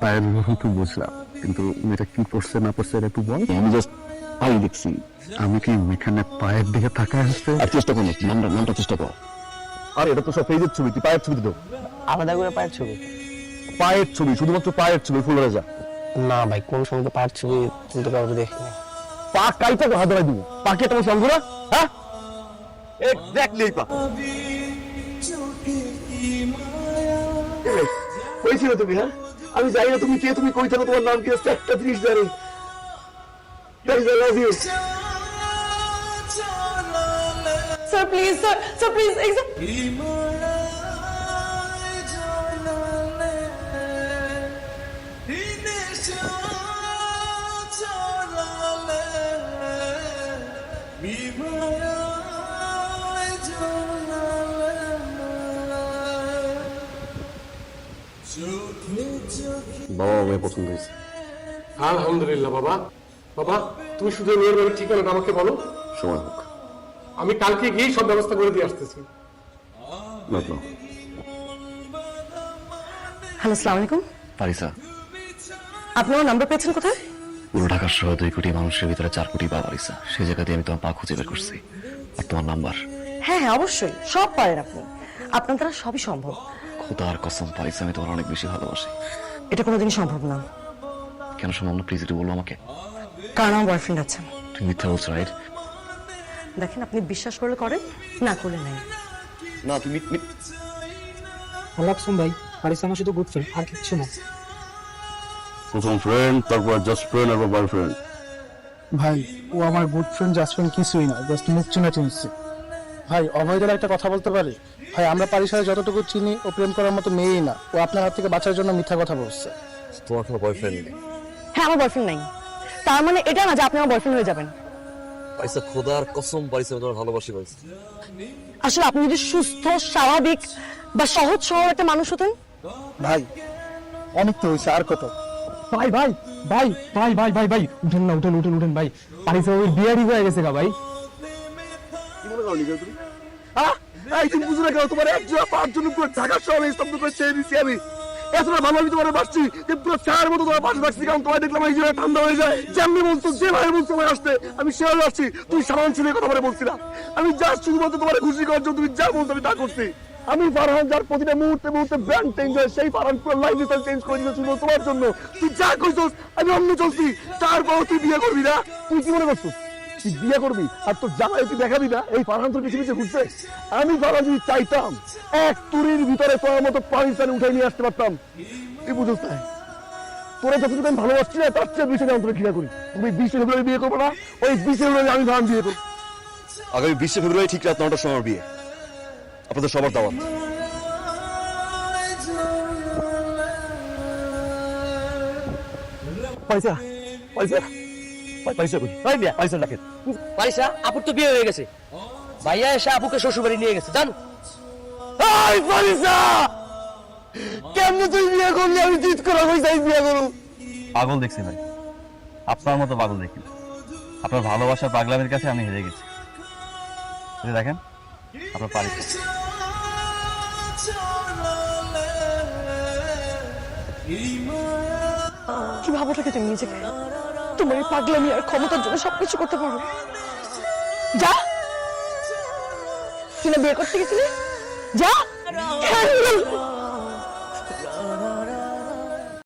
পায়ের তো বুঝলাম কিন্তু মেয়েটা কি করছে না করছে একটু বল আমি জাস্ট পাই দেখছি আমি কি এখানে পায়ের দিকে তাকায় আর চেষ্টা করি নামটা নামটা চেষ্টা কর আর এটা তো সব পেজের ছবি তুই পায়ের ছবি দিত আলাদা করে পায়ের ছবি। পায়ের ছবি, শুধুমাত্র পায়ের ছবি ফুল রাজা না ভাই কোন সময় তো পায়ের ছবি তুলতে কাউকে দেখিনি পা কাইটা হাত ধরাই দিব। পাকে তোমার সঙ্গ না? হ্যাঁ? এক্স্যাক্টলি পা। কইছিল তুমি হ্যাঁ? আমি জানি না তুমি কে তুমি কই থাকো তোমার নাম কি আছে? একটা জিনিস জানি. Sir please sir sir please বাবা আমায় পছন্দ হয়েছে। আলহামদুলিল্লাহ বাবা। বাবা তুমি শুধু মেয়ের বাড়ির ঠিকানাটা আমাকে বলো। সময় হোক। আমি কালকে গিয়েই সব ব্যবস্থা করে দিয়ে আসতেছি। হ্যালো আসসালামু আলাইকুম। পারিসা। আপনি আমার নাম্বার পেয়েছেন কোথায়? পুরো ঢাকার সহ দুই কোটি মানুষের ভিতরে চার কোটি পা পারিসা সেই জায়গাতে আমি তোমার পা খুঁজে বের করছি। আর তোমার নাম্বার। হ্যাঁ হ্যাঁ অবশ্যই। সব পারেন আপনি। আপনার দ্বারা সবই সম্ভব। খোদার কসম পারিসা আমি তোমার অনেক বেশি ভালোবাসি। এটা কোনোদিনই সম্ভব না। কেন সম্ভব না? প্লিজ একটু বলব আমাকে। কারণ আমার বয়ফ্রেন্ড আছে। তুমি মিথ্যা বলছো রাইট দেখেন আপনি বিশ্বাস করলে করেন না করলে নাই। না তুমি আলাকসুম ভাই পারিস আমার শুধু গুড ফ্রেন্ড আর কিছু না। প্রথম ফ্রেন্ড তারপর জাস্ট ফ্রেন্ড আর বয়ফ্রেন্ড ভাই ও আমার গুড ফ্রেন্ড জাস্ট ফ্রেন্ড কিছুই না জাস্ট মুখ চিনা চিনছে। ভাই অভয়দের একটা কথা বলতে পারি? ভাই আমরা পারিস সাথে যতটুকু চিনি ও প্রেম করার মতো মেয়েই না। ও আপনার হাত থেকে বাঁচার জন্য মিথ্যা কথা বলছে। তোমার কোনো বয়ফ্রেন্ড নেই? হ্যাঁ আমার বয়ফ্রেন্ড নাই। তার মানে এটা না যে আপনি আমার বয়ফ্রেন্ড হয়ে যাবেন। পাইসা খোদার কসম পাইসা আমি তোমার ভালোবাসি পাইসা। আসলে আপনি যদি সুস্থ স্বাভাবিক বা সহজ সরল একটা মানুষ হতেন? ভাই অনেক তো হয়েছে আর কত? ভাই ভাই ভাই ভাই ভাই ভাই ভাই, উঠেন না, উঠেন উঠেন উঠেন, ভাই। বিয়ারি হয়ে গেছে গা, ভাই। তুমি? কেন, তোমার একজন পাঁচজন উপরে ঢাকা শহরে স্তব্ধ করে ছেড়ে দিচ্ছি আমি। এতটা ভালো আমি তোমার বাসছি যে পুরো চার মতো তোমার পাশে বাসছি কারণ তোমার দেখলাম এই জন্য ঠান্ডা হয়ে যায়। বলতো যেভাবে বলছো তোমার আসতে, আমি সেভাবে আসছি। তুমি সাধারণ ছেলে কথা বলে বলছিলাম আমি যা শুধুমাত্র তোমার খুশি করার জন্য তুমি যা বলছো আমি তা করছি। আমি ফারহান, যার প্রতিটা মুহূর্তে মুহূর্তে ব্র্যান্ড চেঞ্জ হয়, সেই ফারহান পুরো লাইফ স্টাইল চেঞ্জ করে দিতে শুধু তোমার জন্য। তুই যা কইছস, আমি অন্য চলছি। তারপর তুই বিয়ে করবি না? তুই কি মনে করছিস? তুই বিয়ে করবি? আর তোর জামাই তুই দেখাবি না? এই ফারহান তোর পিছিয়ে পিছিয়ে ঘুরছে? আমি ফারহান যদি চাইতাম, এক তুরির ভিতরে তোর মতো পাকিস্তানে উঠে নিয়ে আসতে পারতাম। তুই বুঝোস না। তোরা যতটুকু আমি ভালোবাসছি না, তার চেয়ে বেশি আমি ঘৃণা করি। তুমি বিশে ফেব্রুয়ারি বিয়ে করব না, ওই বিশে ফেব্রুয়ারি আমি ফারহান বিয়ে করব। আগামী বিশে ফেব্রুয়ারি ঠিক রাত নটার সময় বিয়ে। আপনাদের সবার দাওয়াত। পয়সা পয়সা পয়সা কই? ভাই বিয়া পয়সা রাখেন। পারিসা আপুর তো বিয়ে হয়ে গেছে। ভাইয়া এসে আপুকে শ্বশুর বাড়ি নিয়ে গেছে। জান। এই পয়সা! কেমনে তুই বিয়ে করলি? আমি জিত করা পয়সা বিয়ে করু পাগল দেখছি ভাই। আপনার মতো পাগল দেখি আপনার ভালোবাসার পাগলামের কাছে আমি হেরে গেছি। এই দেখেন আপনার বাড়িতে কি ভাবোটাকে তুমি নিজেকে? তোমার এই পাগলামি আর ক্ষমতার জন্য সবকিছু করতে পারো। যা! তুই বিয়ে করতে গেছিলি? যা!